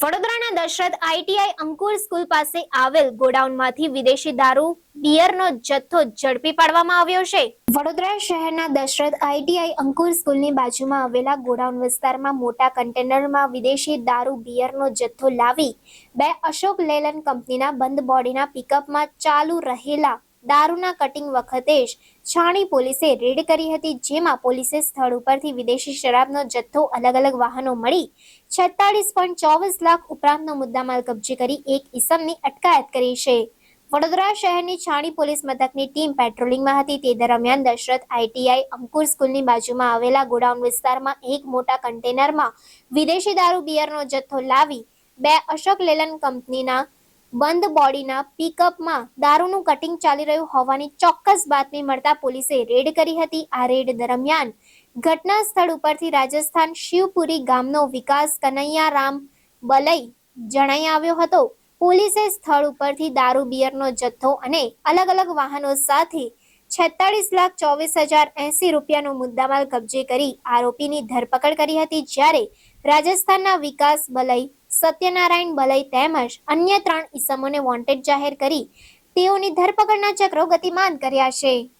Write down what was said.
વડોદરાના દશરથ આઈટીઆઈ અંકુર સ્કૂલ પાસે આવેલ ગોડાઉનમાંથી વિદેશી દારૂ, બિયરનો જથ્થો ઝડપી પાડવામાં આવ્યો છે. વડોદરા શહેરના દશરથ આઈટીઆઈ અંકુર સ્કૂલની બાજુમાં આવેલા ગોડાઉન વિસ્તારમાં મોટા કન્ટેનરમાં વિદેશી દારૂ, બિયરનો જથ્થો લાવી બે અશોક લેલન કંપનીના બંધ બોડીના પિકઅપમાં ચાલુ રહેલા દારૂના કટિંગ વખતે જ છાણી પોલીસે રેડ કરી હતી, જેમાં પોલીસે સ્થળ ઉપરથી વિદેશી શરાબનો જથ્થો અલગ અલગ વાહનો મળી છેતાળીસ પોઈન્ટ ચોવીસ લાખ ઉપરાંતનો મુદ્દામાલ કબજે કરી એક ઈસમની અટકાયત કરી છે. વડોદરા શહેરની છાણી પોલીસ મથકની ટીમ પેટ્રોલિંગમાં હતી. તે દરમિયાન દશરથ આઈટીઆઈ અંકુર સ્કૂલની બાજુમાં આવેલા ગોડાઉન વિસ્તારમાં એક મોટા કન્ટેનરમાં વિદેશી દારૂ બિયરનો જથ્થો લાવી બે અશોક લેલન કંપનીના બંધ બોડીના પિકઅપમાં દારૂનું કટિંગ ચાલી રહ્યું હોવાની ચોક્કસ બાતમી મળતા પોલીસે રેડ કરી હતી. આ રેડ દરમિયાન ઘટના સ્થળ ઉપરથી રાજસ્થાન શિવપુરી ગામનો વિકાસ કનૈયારામ બલઈ જણાઈ આવ્યો હતો. પોલીસે સ્થળ ઉપરથી દારૂ, બિયરનો જથ્થો અને અલગ અલગ વાહનો સાથે છેતાળીસ લાખ ચોવીસ હજાર એંસી રૂપિયાનો મુદ્દામાલ કબજે કરી આરોપીની ધરપકડ કરી હતી જ્યારે રાજસ્થાનના વિકાસ બલઈ સત્યનારાયણ બલઈ તેમજ અન્ય ત્રણ ઈસમોને વોન્ટેડ જાહેર કરી. તેઓની ધરપકડના ચક્રો ગતિમાન કર્યા છે.